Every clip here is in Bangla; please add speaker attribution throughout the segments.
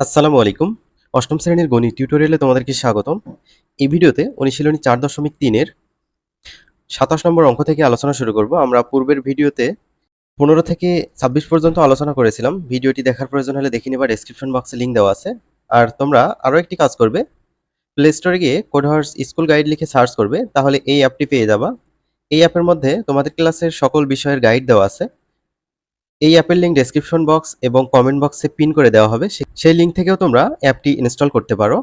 Speaker 1: আসসালামু আলাইকুম। অষ্টম শ্রেণির গণিত টিউটোরিয়ালে তোমাদেরকে স্বাগতম। এই ভিডিওতে অনুশীলনী চার দশমিক তিনের সাতাশ নম্বর অঙ্ক থেকে আলোচনা শুরু করব। আমরা পূর্বের ভিডিওতে পনেরো থেকে ছাব্বিশ পর্যন্ত আলোচনা করেছিলাম। ভিডিওটি দেখার প্রয়োজন হলে দেখে নেবার ডেসক্রিপশন বক্সে লিঙ্ক দেওয়া আছে। আর তোমরা আরও একটি কাজ করবে। প্লে স্টোরে গিয়ে কোডহার্স স্কুল গাইড লিখে সার্চ করবে। তাহলে এই অ্যাপটি পেয়ে যাবা। এই অ্যাপের মধ্যে তোমাদের ক্লাসের সকল বিষয়ের গাইড দেওয়া আছে। এই অ্যাপের লিঙ্ক ডেসক্রিপশন বক্স এবং কমেন্ট বক্সে পিন করে দেওয়া হবে। সেই লিঙ্ক থেকেও তোমরা অ্যাপটি ইনস্টল করতে পারো।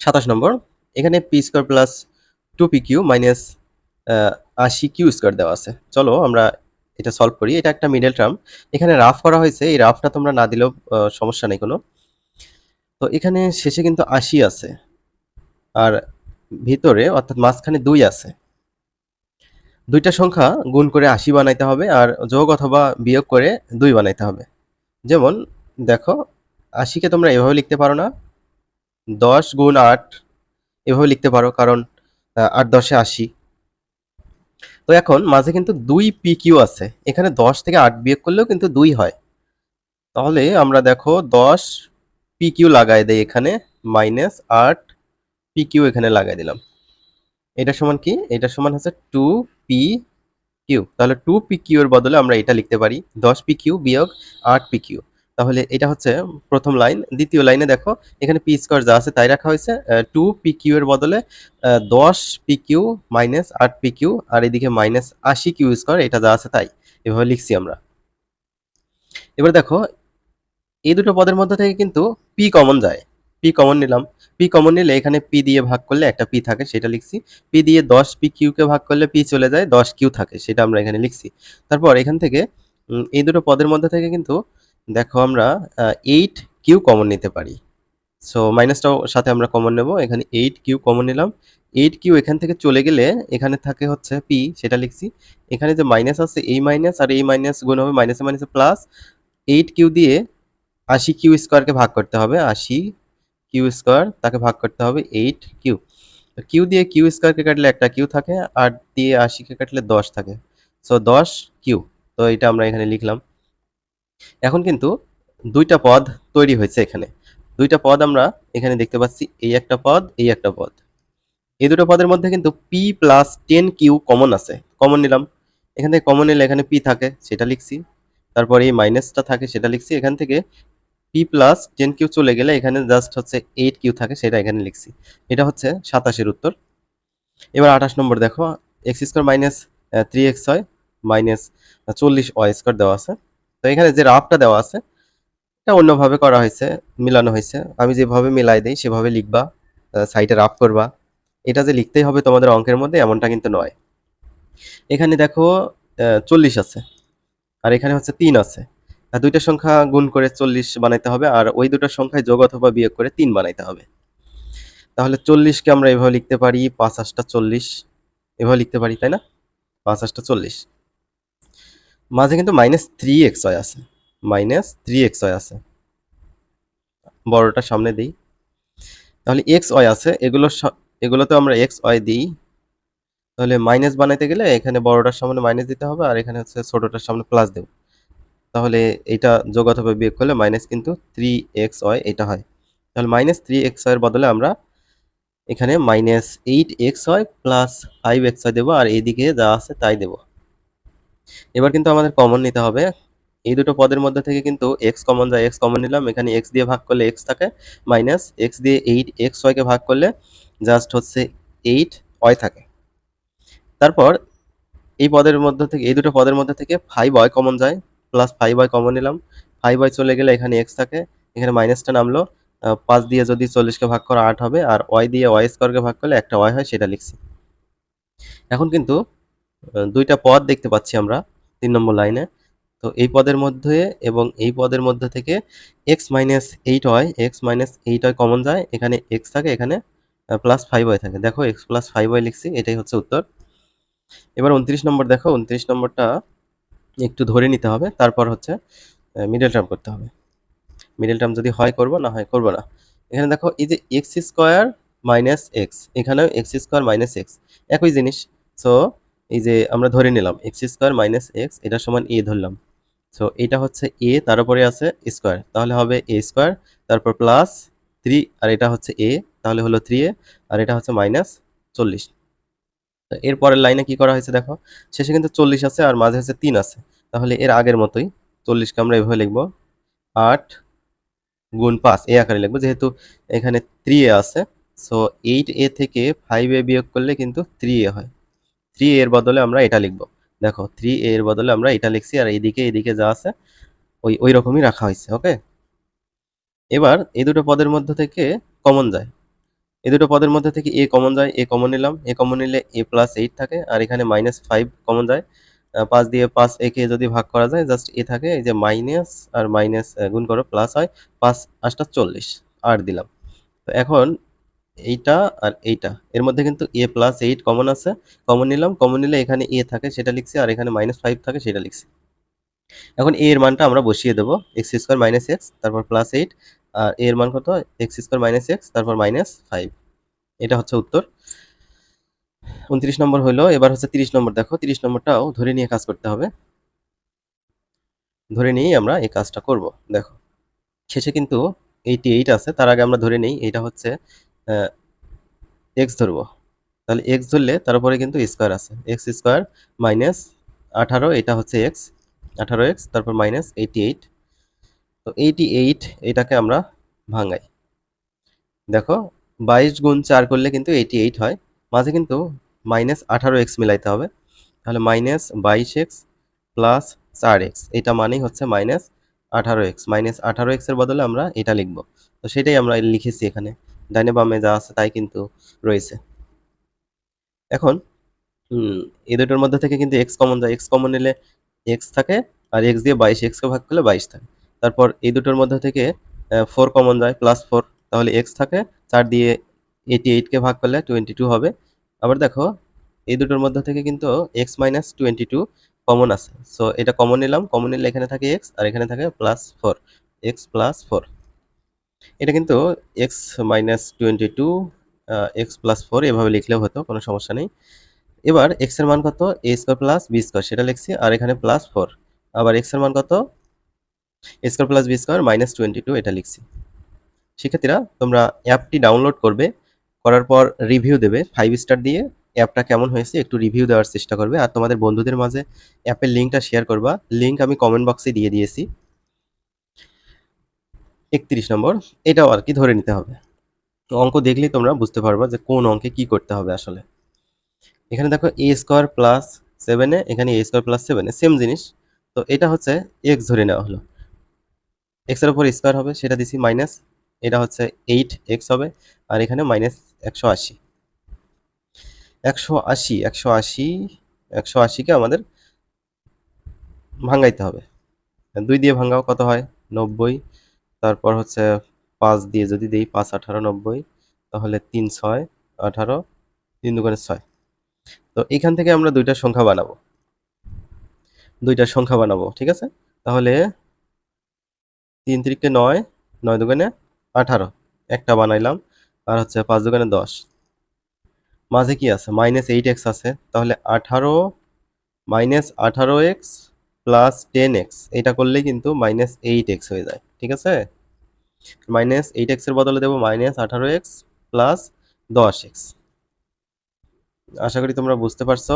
Speaker 1: সাতাশ নম্বর, এখানে P square plus two P Q minus আশি কিউ স্কোয়ার দেওয়া আছে। চলো আমরা এটা সলভ করি। এটা একটা মিডল টার্ম এখানে রাফ করা হয়েছে। এই রাফটা তোমরা না দিলেও সমস্যা নেই কোনো। তো এখানে শেষে কিন্তু আশি আছে। আর ভিতরে, অর্থাৎ মাঝখানে দুই আছে। দুইটা সংখ্যা গুণ করে আশি বানাইতে হবে আর যোগ অথবা বিয়োগ করে দুই বানাইতে হবে। যেমন, দেখো, আশিকে তোমরা এভাবে লিখতে পারো না। দশ গুণ আট, এভাবে লিখতে পারো, কারণ আট দশে আশি। তো এখন মাঝে কিন্তু দুই পি কিউ আছে। এখানে দশ থেকে আট বিয়োগ করলেও কিন্তু দুই হয়। তাহলে আমরা দেখো, দশ পি কিউ লাগাই দেই এখানে, মাইনাস আট পি কিউ এখানে লাগাই দিলাম। এটা সমান কি? এটা সমান হচ্ছে টু পি কিউ তাহলে টু পি কিউ এর বদলে আমরা এটা লিখতে পারি। দশ পি কিউ বিয়োগ আট পি কিউ তাহলে এটা হচ্ছে প্রথম লাইন। দ্বিতীয় লাইনে দেখো, এখানে পি স্কোয়ার যা আছে তাই রাখা হয়েছে। টু পি কিউ এর বদলে দশ পি কিউ মাইনাস আট পি কিউ আর এদিকে মাইনাস আশি কিউ স্কোয়ার এটা যা আছে তাই। এভাবে লিখছি আমরা। এবার দেখো, এই দুটো পদের মধ্যে থেকে কিন্তু পি কমন যায়। পি কমন নিলাম। পি কমন নিলে এখানে পি দিয়ে ভাগ করলে একটা পি থাকে, সেটা লিখছি। পি দিয়ে দশ পি কিউকে ভাগ করলে পি চলে যায়, দশ কিউ থাকে, সেটা আমরা এখানে লিখছি। তারপর এখান থেকে এই দুটো পদের মধ্যে থেকে কিন্তু দেখো আমরা এইট কিউ কমন নিতে পারি। সো মাইনাসটাও সাথে আমরা কমন নেব। এখানে এইট কিউ কমন নিলাম। এইট কিউ এখান থেকে চলে গেলে এখানে থাকে হচ্ছে পি সেটা লিখছি। এখানে যে মাইনাস আছে, এই মাইনাস আর এই মাইনাস গুণ হবে মাইনাসে মাইনাসে প্লাস এইট কিউ দিয়ে আশি কিউ স্কোয়ারকে ভাগ করতে হবে, আশি কিউ স্কোয়ার, তাকে ভাগ করতে হবে এইট কিউ। কিউ দিয়ে কিউ স্কোয়ারকে কাটলে একটা কিউ থাকে, আর দিয়ে আশিকে কাটলে দশ থাকে। সো দশ কিউ, তো এটা আমরা এখানে লিখলাম। এখন কিন্তু দুইটা পদ তৈরি হয়েছে এখানে। দুইটা পদ আমরা এখানে দেখতে পাচ্ছি, এই একটা পদ, এই একটা পদ। এই দুটো পদের মধ্যে কিন্তু P plus ten Q common আছে। কমন নিলাম। এখান থেকে কমন নিলে এখানে পি থাকে, সেটা লিখছি। তারপর এই মাইনাসটা থাকে, সেটা লিখছি। এখান থেকে পি প্লাস টেন কিউ চলে গেলে এখানে জাস্ট হচ্ছে এইট কিউ থাকে, সেটা এখানে লিখছি। এটা হচ্ছে সাতাশের উত্তর। এবার আঠাশ নম্বর দেখো X square minus three X হয় মাইনাস চল্লিশ ওয়াই স্কোয়ার দেওয়া আছে। তো এখানে যে রাফটা দেওয়া আছে, এটা অন্যভাবে করা হয়েছে, মিলানো হয়েছে। আমি যেভাবে মিলাই দিই, সেভাবে লিখবা সাইটে রাফ করবা। এটা যে লিখতেই হবে তোমাদের অঙ্কের মধ্যে, এমনটা কিন্তু নয়। এখানে দেখো চল্লিশ আছে, আর এখানে হচ্ছে তিন আছে। দুইটা সংখ্যা গুণ করে চল্লিশ বানাইতে হবে, আর ওই দুটো সংখ্যায় যোগ অথবা বিয়োগ করে তিন বানাইতে হবে। তাহলে চল্লিশকে আমরা এভাবে লিখতে পারি, পাঁচ আটটা চল্লিশ। এভাবে লিখতে পারি, তাই না? পাঁচ আটটা চল্লিশ। মাঝে কিন্তু মাইনাস থ্রি এক্স ওয়াই আছে। মাইনাস থ্রি এক্স ওয়াই আছে। বড়টা সামনে দিই। তাহলে এক্স ওয়াই আছে, এগুলো এগুলোতে আমরা এক্স ওয়াই দিই। তাহলে মাইনাস বানাইতে গেলে এখানে বড়টার সামনে মাইনাস দিতে হবে, আর এখানে হচ্ছে ছোটোটার সামনে প্লাস দেব। তাহলে এটা যোগ অথবা বিয়োগ করলে মাইনাস কিন্তু থ্রি এক্স ওয়াই এটা হয়। তাহলে মাইনাস থ্রি এক্স ওয়াইয়ের বদলে আমরা এখানে minus eight X Y plus five X Y দেবো আর এইদিকে যা আছে তাই দেবো। এবার কিন্তু আমাদের কমন নিতে হবে। এই দুটো পদের মধ্যে থেকে কিন্তু এক্স কমন যায় এক্স কমন নিলাম। এখানে এক্স দিয়ে ভাগ করলে এক্স থাকে মাইনাস এক্স দিয়ে এইট এক্স ওয়াইকে ভাগ করলে জাস্ট হচ্ছে এইট ওয়াই থাকে। তারপর এই পদের মধ্যে থেকে, এই দুটো পদের মধ্যে থেকে ফাইভ ওয়াই কমন যায়। প্লাস ফাইভ ওয়াই কমন নিলাম। ফাইভ ওয়াই চলে গেলে এখানে এক্স থাকে। এখানে মাইনাসটা নামলো। পাঁচ দিয়ে যদি চল্লিশকে ভাগ করা আট হবে, আর ওয়াই দিয়ে ওয়াই স্কোয়ারকে ভাগ করলে একটা ওয়াই হয়, সেটা লিখছি। এখন কিন্তু দুইটা পদ দেখতে পাচ্ছি আমরা তিন নম্বর লাইনে। তো এই পদের মধ্যে এবং এই পদের মধ্যে থেকে এক্স মাইনাস এইট হয় এক্স মাইনাস এইট হয় কমন যায়। এখানে এক্স থাকে, এখানে প্লাস ফাইভ ওয়াই থাকে। দেখো এক্স প্লাস ফাইভ ওয়াই লিখছি, এটাই হচ্ছে উত্তর। এবার উনত্রিশ নম্বর দেখো, উনত্রিশ নম্বরটা একটু ধরে নিতে হবে, তারপর হচ্ছে মিডল টার্ম করতে হবে। মিডল টার্ম যদি হয় করব, না হয় করব না। এখানে দেখো, এই যে এক্স স্কোয়ার মাইনাস এক্স এখানেও এক্স স্কোয়ার মাইনাস এক্স একই জিনিস। সো এই যে আমরা ধরে নিলাম এক্স স্কোয়ার মাইনাস এক্স এটার সমান এ ধরলাম। সো এটা হচ্ছে এ তার উপরে আছে স্কোয়ার তাহলে হবে এ স্কোয়ার তারপর প্লাস থ্রি আর এটা হচ্ছে এ তাহলে হলো থ্রি এ আর এটা হচ্ছে মাইনাস চল্লিশ। এর পরের লাইনে কি করা হয়েছে দেখো? শেষে কিন্তু চল্লিশ আছে আর মাঝে হচ্ছে তিন আছে। তাহলে এর আগের মতোই চল্লিশকে আমরা এভাবে লিখব। আট গুণ পাঁচ এ আকারে লিখব। যেহেতু এখানে থ্রি এ আছে সো এইট এ থেকে ফাইভ এ বিয়োগ করলে কিন্তু থ্রি এ হয়। থ্রি এর বদলে আমরা এটা লিখব। দেখো থ্রি এ এর বদলে আমরা এটা লিখছি আর এইদিকে এইদিকে যা আছে, ওই ওই রকমই রাখা হয়েছে ওকে এবার এই দুটো পদের মধ্যে থেকে কমন যায়। এই দুটো পদের মধ্যে থেকে এ কমন যায় এ কমন নিলাম। এ কমন নিলে এ প্লাস এইট থাকে, আর এখানে মাইনাস ফাইভ কমন যায়। পাঁচ দিয়ে পাঁচ একে যদি ভাগ করা যায় জাস্ট এ থাকে, এই যে মাইনাস আর মাইনাস গুণ করো প্লাস হয়, পাঁচ আটটা চল্লিশ, আট দিলাম। তো এখন এইটা আর এইটা, এর মধ্যে কিন্তু এ প্লাস এইট কমন আছে কমন নিলাম কমন নিলে এখানে এ থাকে, সেটা লিখছি, আর এখানে মাইনাস ফাইভ থাকে, সেটা লিখছি। এখন এ এর মানটা আমরা বসিয়ে দেবো এক্স স্কোয়ার মাইনাস এক্স তারপর প্লাস এইট আর এর মান কত? এক্স স্কোয়ার মাইনাস এক্স তারপর মাইনাস ফাইভ এটা হচ্ছে উত্তর। উনত্রিশ নম্বর হলো এবার হচ্ছে তিরিশ নম্বর। দেখো, তিরিশ নম্বরটাও ধরে নিয়ে কাজ করতে হবে। ধরে নিয়েই আমরা এই কাজটা করব। দেখো, শেষে কিন্তু এইটি এইট আছে, তার আগে আমরা ধরে নিই। এটা হচ্ছে এক্স ধরবো। তাহলে এক্স ধরলে তারপরে কিন্তু স্কোয়ার আছে। এক্স স্কোয়ার মাইনাস আঠারো, এটা হচ্ছে এক্স আঠারো এক্স তারপর মাইনাস এইটি এইট তো এইটি এইট এটাকে আমরা ভাঙাই। দেখো, বাইশ গুণ চার করলে কিন্তু এইটি এইট হয়। মাঝে কিন্তু মাইনাস আঠারো এক্স মিলাইতে হবে। তাহলে মাইনাস বাইশ এক্স প্লাস চার এক্স এটা মানেই হচ্ছে মাইনাস আঠারো এক্স মাইনাস আঠারো এক্সের বদলে আমরা এটা লিখব। তো সেটাই আমরা লিখেছি এখানে। ডাইনে বামে যা আছে তাই কিন্তু রয়েছে। এখন এই দুটোর মধ্যে থেকে কিন্তু এক্স কমন যায়। এক্স কমন নিলে এক্স থাকে, আর এক্স দিয়ে বাইশ এক্সকে ভাগ করলে বাইশ থাকে। তারপর এই দুটোর মধ্যে থেকে ফোর কমন যায় প্লাস ফোর তাহলে এক্স থাকে, চার দিয়ে এইটি এইটকে ভাগ করলে টোয়েন্টি টু হবে। আবার দেখো, এই দুটোর মধ্যে থেকে কিন্তু X minus twenty two common আছে। সো এটা কমন নিলাম কমন নিলে এখানে থাকে এক্স আর এখানে থাকে plus four X plus four এটা কিন্তু X minus twenty two X plus four এভাবে লিখলেও হতো, কোনো সমস্যা নেই। এবার এক্সের মান কত? A square plus B square সেটা লিখছি, আর এখানে প্লাস ফোর আবার এক্সের মান কত? Square plus B square minus twenty two এটা লিখছি। শিক্ষার্থীরা, তোমরা অ্যাপটি ডাউনলোড করবে, করার পর রিভিউ দেবে ফাইভ স্টার দিয়ে অ্যাপটা কেমন হয়েছে একটু রিভিউ দেওয়ার চেষ্টা করবে। আর তোমাদের বন্ধুদের মাঝে অ্যাপের লিঙ্কটা শেয়ার করবা। লিঙ্ক আমি কমেন্ট বক্সে দিয়ে দিয়েছি। একত্রিশ নম্বর, এটাও আর কি ধরে নিতে হবে। অঙ্ক দেখলেই তোমরা বুঝতে পারবা যে কোন অঙ্কে কি করতে হবে আসলে। এখানে দেখো এ স্কোয়ার প্লাস সেভেনে এখানে এ স্কোয়ার প্লাস সেভেনে সেম জিনিস। তো এটা হচ্ছে এক্স ধরে নেওয়া হলো। এক্সের উপর স্কোয়ার হবে, সেটা দিছি মাইনাস এটা হচ্ছে এইট এক্স হবে, আর এখানে মাইনাস একশো আশি। একশো আশি একশো আশি, একশো আশিকে আমাদের ভাঙাইতে হবে। দুই দিয়ে ভাঙাও কত হয়? নব্বই। তারপর হচ্ছে পাঁচ দিয়ে যদি দিই পাঁচ, আঠারো, নব্বই, তাহলে তিন, ছয়, আঠারো, তিন দুগুণে ছয়। তো এখান থেকে আমরা দুইটা সংখ্যা বানাবো। দুইটা সংখ্যা বানাবো, ঠিক আছে? তাহলে তিন তিরিকে নয় নয় দুগুণে আঠারো। একটা বানাইলাম, আর হচ্ছে পাঁচ দুগুণে দশ। মাঝে কি আছে? মাইনাস এইট এক্স আছে, তাহলে আঠারো মাইনাস আঠারো এক্স প্লাস টেন এক্স। এটা করলে কিন্তু মাইনাস এইট এক্স হয়ে যায়, ঠিক আছে? মাইনাস এইট এক্সের বদলে দেবো মাইনাস আঠারো এক্স প্লাস দশ এক্স। আশা করি তোমরা বুঝতে পারছ।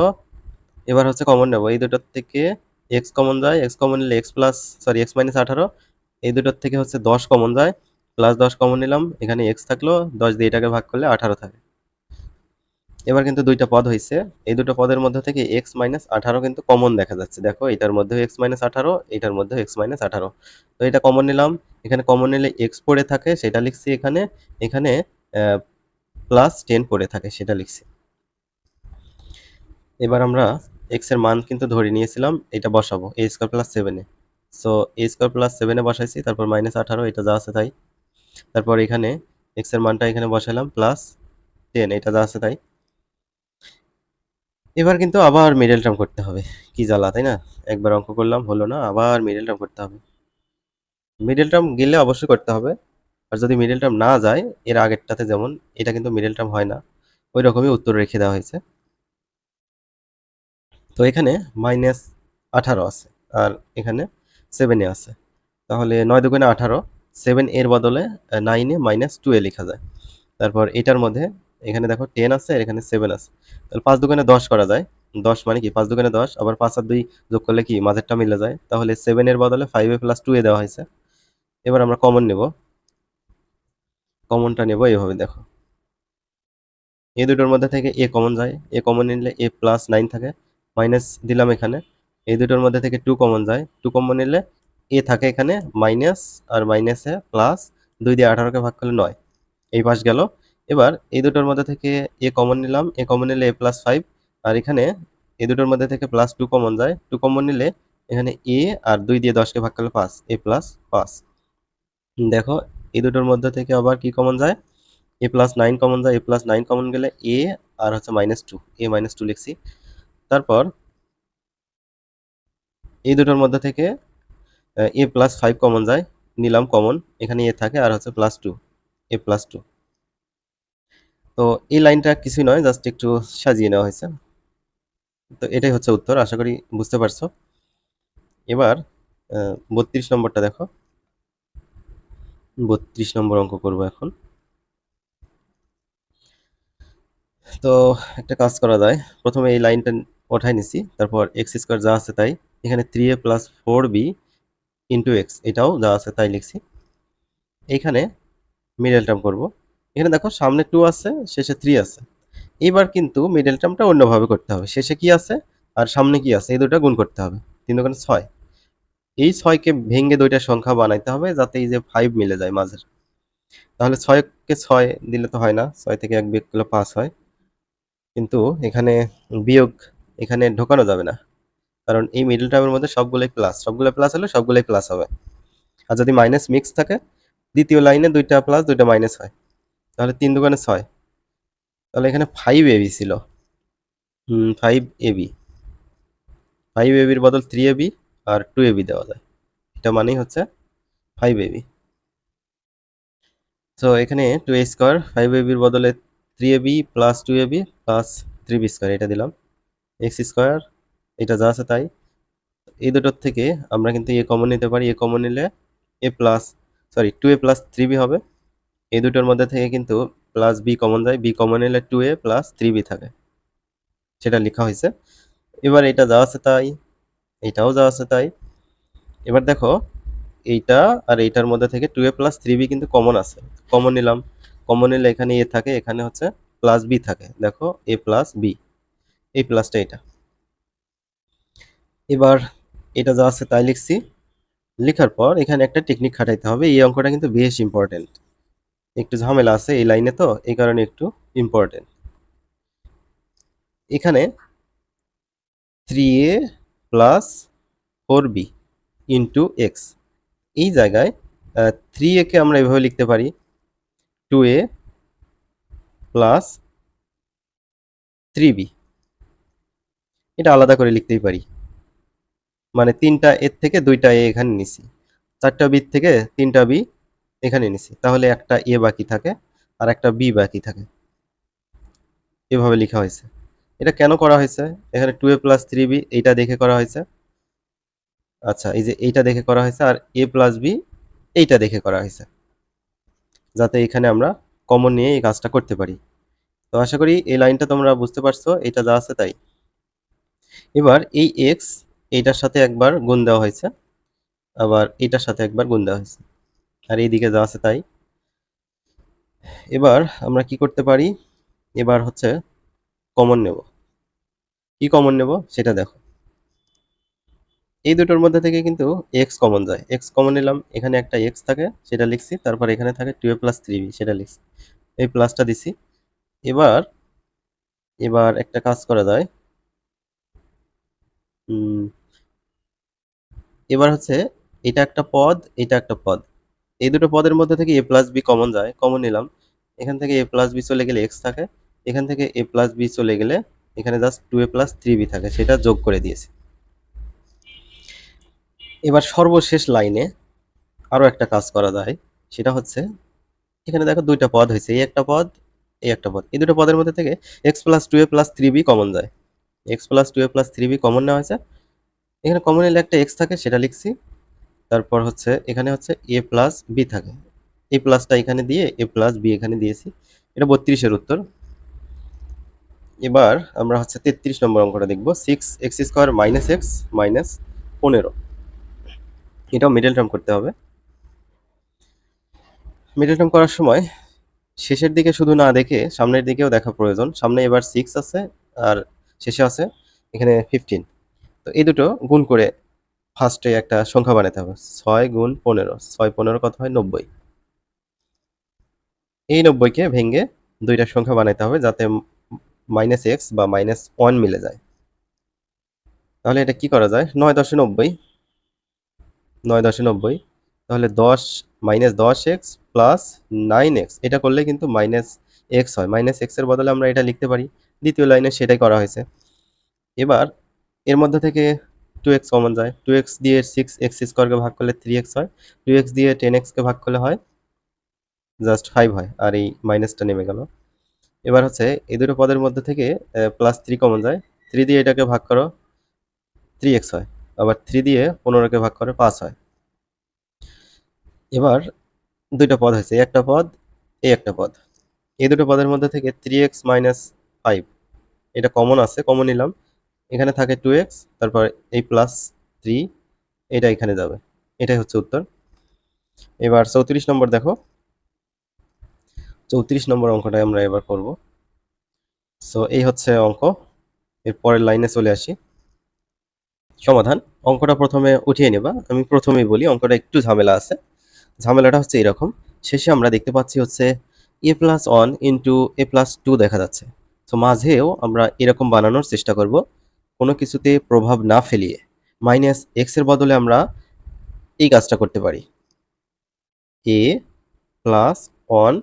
Speaker 1: এবার হচ্ছে কমন নেব। এই দুটোর থেকে এক্স কমন যায়। এক্স কমন নিলে X plus sorry X minus আঠারো এই দুটোর থেকে হচ্ছে দশ কমন যায় প্লাস দশ কমন নিলাম, এখানে এক্স থাকল, দশ দিয়ে এটাকে ভাগ করলে আঠারো থাকে। এবার কিন্তু দুইটা পদ হয়েছে এই দুটো পদের মধ্যে থেকে এক্স মাইনাস আঠারো কিন্তু কমন দেখা যাচ্ছে। দেখো, এটার মধ্যেও এক্স মাইনাস আঠারো, এটার মধ্যেও এক্স মাইনাস আঠারো। তো এটা কমন নিলাম, এখানে কমন নিলে এক্স পড়ে থাকে, সেটা লিখছি এখানে এখানে প্লাস টেন পড়ে থাকে, সেটা লিখছি। এবার আমরা এক্সের মান কিন্তু ধরে নিয়েছিলাম, এটা বসাবো এ স্কোয়ার প্লাস সেভেনে সো এ স্কোয়ার প্লাস সেভেনে বসাইছি, তারপর মাইনাস আঠারো, এটা যা আছে তাই। তারপর এখানে এক্সের মানটা এখানে বসালাম প্লাস টেন এটা যা আছে তাই। এবার কিন্তু আবার মিডল টার্ম করতে হবে, কি জ্বালা, তাই না? একবার অঙ্ক করলাম, হলো না, আবার মিডল টার্ম করতে হবে। মিডল টার্ম গেলে অবশ্যই করতে হবে, আর যদি মিডল টার্ম না যায়, এর আগেরটাতে যেমন, এটা কিন্তু মিডল টার্ম হয় না ওই রকমই উত্তর রেখে দেওয়া হয়েছে। তো এখানে মাইনাস আঠারো আছে, আর এখানে সেভেনে আছে। তাহলে নয় দুগুণে আঠারো সেভেন এর বদলে নাইনে মাইনাস টু এ লেখা যায়। তারপর এটার মধ্যে, এখানে দেখো টেন আছে, আর এখানে সেভেন আছে। তাহলে পাঁচ দোকানে দশ করা যায়। দশ মানে কি? পাঁচ দোকানে দশ, আবার পাঁচ আর দুই যোগ করলে কি? মাঝেরটা মিলে যায়। তাহলে সেভেনের বদলে five A plus two A দেওয়া হয়েছে। এবার আমরা কমন নেব। কমনটা নেব এইভাবে, দেখো। এই দুটোর মধ্যে থেকে এ কমন যায়। এ কমন নিলে এ প্লাস নাইন থাকে। মাইনাস দিলাম এখানে। এই দুটোর মধ্যে থেকে টু কমন যায়। টু কমন নিলে এ থাকে এখানে মাইনাস আর মাইনাসে প্লাস দুই দিয়ে আঠারোকে ভাগ করলে নয়। এই পাশ গেল। এবার এই দুটোর মধ্যে থেকে এ কমন নিলাম। এ কমন নিলে এ প্লাস ফাইভ আর এখানে এই দুটোর মধ্যে থেকে প্লাস টু কমন যায়। টু কমন নিলে এখানে এ আর দুই দিয়ে দশকে ভাগ করলে পাঁচ। এ প্লাস পাঁচ। দেখো, এই দুটোর মধ্যে থেকে আবার কি কমন যায়? এ প্লাস নাইন কমন যায়। এ প্লাস নাইন কমন গেলে এ আর হচ্ছে minus two A minus two লিখছি। তারপর এই দুটোর মধ্যে থেকে এ প্লাস ফাইভ কমন যায়, নিলাম কমন এখানে এ থাকে আর হচ্ছে plus two A plus two তো এই লাইনটা কিছুই নয় জাস্ট একটু সাজিয়ে নেওয়া হয়েছে। তো এটাই হচ্ছে উত্তর, আশা করি বুঝতে পারছ। এবার বত্রিশ নম্বরটা দেখো। বত্রিশ নম্বর অঙ্ক করব এখন। তো একটা কাজ করা যায়। প্রথমে এই লাইনটা ওঠাই নিছি, তারপর এক্স স্কোয়ার যা আছে তাই এখানে three A plus four B into X এটাও যা আছে তাই লিখছি। এইখানে মিডল টার্ম করব। এখানে দেখো সামনে টু আছে, শেষে থ্রি আছে। এবার কিন্তু মিডল টার্মটা অন্যভাবে করতে হবে। শেষে কি আছে আর সামনে কি আছে, এই দুটো গুণ করতে হবে। তিন দোকানে ছয়। এই ছয়কে ভেঙে দুইটা সংখ্যা বানাইতে হবে যাতে এই যে ফাইভ মিলে যায় মাঝের। তাহলে ছয়কে ছয় দিলে তো হয় না, ছয় থেকে এক বিয়োগ করলে পাঁচ হয়। কিন্তু এখানে বিয়োগ এখানে ঢোকানো যাবে না। কারণ এই মিডল টার্মের মধ্যে সবগুলোই প্লাস সবগুলো প্লাস হলে সবগুলোই প্লাস হবে। আর যদি মাইনাস মিক্স থাকে, দ্বিতীয় লাইনে দুইটা প্লাস দুইটা মাইনাস হয়। তাহলে তিন দোকানে ছয়। তাহলে এখানে ফাইভ এবি ছিল। ফাইভ এবি ফাইভ এবির বদল থ্রি এবি আর টু এবি দেওয়া যায়। এটা মানেই হচ্ছে ফাইভ এবি তো এখানে টু এ স্কোয়ার ফাইভ এবির বদলে three AB plus two AB plus three B square এটা দিলাম। এক্স স্কোয়ার এটা যা আছে তাই। এই দুটোর থেকে আমরা কিন্তু এ কমন নিতে পারি। এ কমন নিলে A plus sorry two A plus three B হবে। এই দুটোর মধ্যে থেকে কিন্তু প্লাস বি কমন যায়। বি কমন নিলে two A plus three B থাকে। সেটা লেখা হয়েছে। এবার এটা যা আছে তাই, এটাও যা আছে তাই। এবার দেখো, এইটা আর এইটার মধ্যে থেকে two A plus three B কিন্তু কমন আছে। কমন নিলাম। কমন নিলে এখানে এ থাকে, এখানে হচ্ছে প্লাস বি থাকে। দেখো এ প্লাস বি এই প্লাসটা এটা। এবার এটা যা আছে তাই লিখছি। লেখার পর এখানে একটা টেকনিক খাটাইতে হবে। এই অঙ্কটা কিন্তু বেশ ইম্পর্টেন্ট একটু ঝামেলা আছে এই লাইনে তো, এই কারণে একটু ইম্পর্টেন্ট এখানে three A plus four B into X এই জায়গায় থ্রি একে আমরা এভাবে লিখতে পারি। Two A plus three B এটা আলাদা করে লিখতেই পারি। মানে তিনটা এর থেকে দুইটা এ এখানে নিছি। চারটা বি থেকে তিনটা বি এখানে নিছি। তাহলে একটা এ বাকি থাকে আর একটা বি বাকি থাকে। এভাবে লেখা হয়েছে। এটা কেন করা হয়েছে? এখানে two A plus three B এইটা দেখে করা হয়েছে। আচ্ছা এই যে এইটা দেখে করা হয়েছে আর এ প্লাস বি এইটা দেখে করা হয়েছে। যাতে এখানে আমরা কমন নিয়ে এই কাজটা করতে পারি। তো আশা করি এই লাইনটা তোমরা বুঝতে পারছ, এটা যা আছে তাই। এবার এই এক্স এইটার সাথে একবার গুণ দেওয়া হয়েছে, আবার এটার সাথে একবার গুণ দেওয়া হয়েছে। আর এইদিকে যা আছে তাই। এবার আমরা কি করতে পারি? এবার হচ্ছে কমন নেব। কি কমন নেব? সেটা দেখো। এই দুটোর মধ্যে থেকে কিন্তু এক্স কমন যায়। এক্স কমন নিলাম, এখানে একটা এক্স থাকে, সেটা লিখছি, তারপর এখানে থাকে two A plus three B সেটা লিখছি। এই প্লাসটা দিছি। এবার এবার একটা কাজ করা যায়। এবার হচ্ছে এটা একটা পদ, এটা একটা পদ। এই দুটো পদের মধ্যে থেকে এ প্লাস বি কমন যায় কমন নিলাম। এখান থেকে এ প্লাস বি চলে গেলে এক্স থাকে, এখান থেকে এ প্লাস বি চলে গেলে এখানে just two A plus three B থাকে, সেটা যোগ করে দিয়েছি। এবার সর্বশেষ লাইনে আরও একটা কাজ করা যায়, সেটা হচ্ছে এখানে দেখো দুইটা পদ হয়েছে, এই একটা পদ, এই একটা পদ। এই দুটো পদের মধ্যে থেকে X plus two A plus three B common যায়। X plus two A plus three B common নেওয়া হয়েছে এখানে কমন এলে একটা এক্স থাকে, সেটা লিখছি। তারপর হচ্ছে, এখানে হচ্ছে এ প্লাস বি থাকে। এ প্লাসটা এখানে দিয়ে এ প্লাস বি এখানে দিয়েছি। এটা বত্রিশের উত্তর। এবার আমরা হচ্ছে তেত্রিশ নম্বর অঙ্কটা দেখব। Six X square minus X minus পনেরো। এটাও মিডল টার্ম করতে হবে। মিডল টার্ম করার সময় শেষের দিকে শুধু না দেখে সামনের দিকেও দেখা প্রয়োজন। সামনে এবার সিক্স আছে, আর শেষে আছে, এখানে ফিফটিন তো এই দুটো গুণ করে ফার্স্টে একটা সংখ্যা বানাতে হবে। ছয় গুণ পনেরো, ছয় পনেরো কত হয়? নব্বই। এই নব্বইকে ভেঙে দুইটা সংখ্যা বানাইতে হবে যাতে মাইনাস এক্স বা মাইনাস ওয়ান মিলে যায়। তাহলে এটা কি করা যায়? নয় দশে নব্বই। নয় দশে নব্বই। তাহলে দশ মাইনাস দশ এক্স প্লাস নাইন এক্স এটা করলে কিন্তু মাইনাস এক্স হয়। মাইনাস এক্সের বদলে আমরা এটা লিখতে পারি। দ্বিতীয় লাইনে সেটাই করা হয়েছে। এবার এর মধ্যে থেকে টু এক্স কমন যায়। টু এক্স দিয়ে সিক্স এক্স স্কোয়ারকে ভাগ করলে থ্রি এক্স হয়। টু এক্স দিয়ে টেন এক্সকে ভাগ করলে হয় জাস্ট ফাইভ হয়, আর এই মাইনাসটা নেমে গেল। এবার হচ্ছে এই দুটো পদের মধ্যে থেকে প্লাস থ্রি কমন যায়। থ্রি দিয়ে এটাকে ভাগ করো থ্রি এক্স হয়। আবার থ্রি দিয়ে পনেরোকে ভাগ করে, পাঁচ হয়। এবার দুইটা পদ হয়েছে, একটা পদ, এই একটা পদ। এই দুটো পদের মধ্যে থেকে থ্রি এক্স মাইনাস ফাইভ এটা কমন আছে কমন নিলাম। এখানে থাকে টু এক্স তারপর এই প্লাস থ্রি এটা এখানে যাবে। এটাই হচ্ছে উত্তর। এবার চৌত্রিশ নম্বর দেখো। চৌত্রিশ নম্বর অঙ্কটা আমরা এবার করব। সো এই হচ্ছে অঙ্ক। এর পরের লাইনে চলে আসি। সমাধান। অঙ্কটা প্রথমে উঠিয়ে নেবা। আমি প্রথমেই বলি, অঙ্কটা একটু ঝামেলা আছে। ঝামেলাটা হচ্ছে এরকম। শেষে আমরা দেখতে পাচ্ছি হচ্ছে A plus one into A plus two দেখা যাচ্ছে। তো মাঝেও আমরা এরকম বানানোর চেষ্টা করব। কোনো কিছুতে প্রভাব না ফেলিয়ে মাইনাস এক্সের বদলে আমরা এই কাজটা করতে পারি। A plus one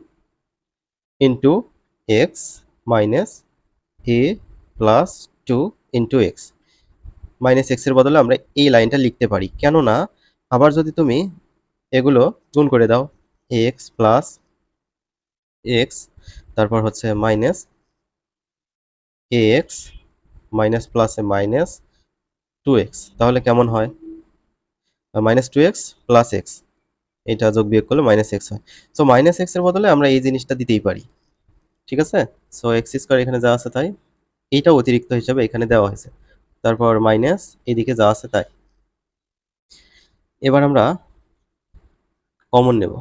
Speaker 1: into X minus A plus two into X minus এক্সের বদলে আমরা এই লাইনটা লিখতে পারি। কেননা আবার যদি তুমি এগুলো গুণ করে দাও এক্স প্লাস এক্স তারপর হচ্ছে মাইনাস এক্স মাইনাস প্লাসে মাইনাস টু এক্স। তাহলে কেমন হয়? Minus two X plus X. এটা যোগ বিয়োগ করলে মাইনাস এক্স হয়। সো মাইনাস এক্সের বদলে আমরা এই জিনিসটা দিতেই পারি। ঠিক আছে? সো এক্স স্কোয়ার এখানে যা আছে তাই। এইটা অতিরিক্ত হিসাবে এখানে দেওয়া হয়েছে। তারপর মাইনাস এদিকে যা আছে তাই। এবার আমরা কমন নেব।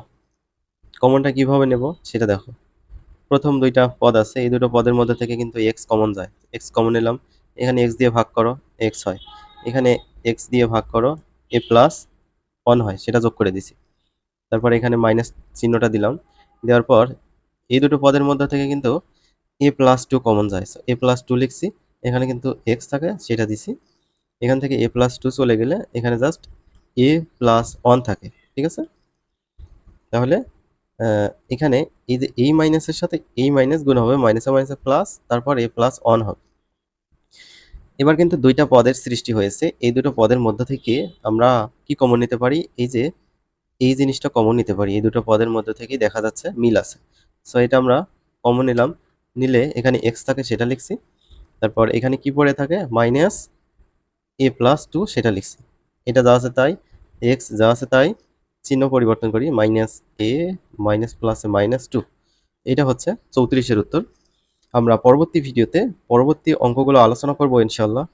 Speaker 1: কমনটা কীভাবে নেব সেটা দেখো। প্রথম দুইটা পদ আছে। এই দুটো পদের মধ্যে থেকে কিন্তু এক্স কমন যায়। এক্স কমন নিলাম। এখানে এক্স দিয়ে ভাগ করো এক্স হয়। এখানে এক্স দিয়ে ভাগ করো এ প্লাস ওয়ান হয়, সেটা যোগ করে দিছি। তারপর এখানে মাইনাস চিহ্নটা দিলাম। দেওয়ার পর এই দুটো পদের মধ্যে থেকে কিন্তু এ প্লাস টু কমন যায়। এ প্লাস টু লিখছি, এখানে কিন্তু এক্স থাকে, সেটা দিছি। এখান থেকে এ প্লাস টু চলে গেলে এখানে জাস্ট এ প্লাস ওয়ান থাকে, ঠিক আছে? তাহলে এখানে এই যে এই মাইনাসের সাথে এই মাইনাস গুণ হবে মাইনাসে মাইনাসে প্লাস তারপর এ প্লাস ওয়ান হবে। এবার কিন্তু দুইটা পদের সৃষ্টি হয়েছে। এই দুটো পদের মধ্যে থেকে আমরা কি কমন নিতে পারি? এই যে, এই জিনিসটা কমন নিতে পারি। এই দুটো পদের মধ্যে থেকেই দেখা যাচ্ছে মিল আছে। সো এটা আমরা কমন নিলাম। নিলে এখানে এক্স থাকে সেটা লিখছি। তারপর এখানে কি পড়ে থাকে? মাইনাস এ প্লাস টু সেটা লিখছি। এটা যা আছে তাই এক্স যা আছে তাই, চিহ্ন পরিবর্তন করি। মাইনাস এ মাইনাস প্লাসে মাইনাস টু এটা হচ্ছে চৌত্রিশের উত্তর। আমরা পরবর্তী ভিডিওতে পরবর্তী অঙ্কগুলো আলোচনা করব ইনশাল্লাহ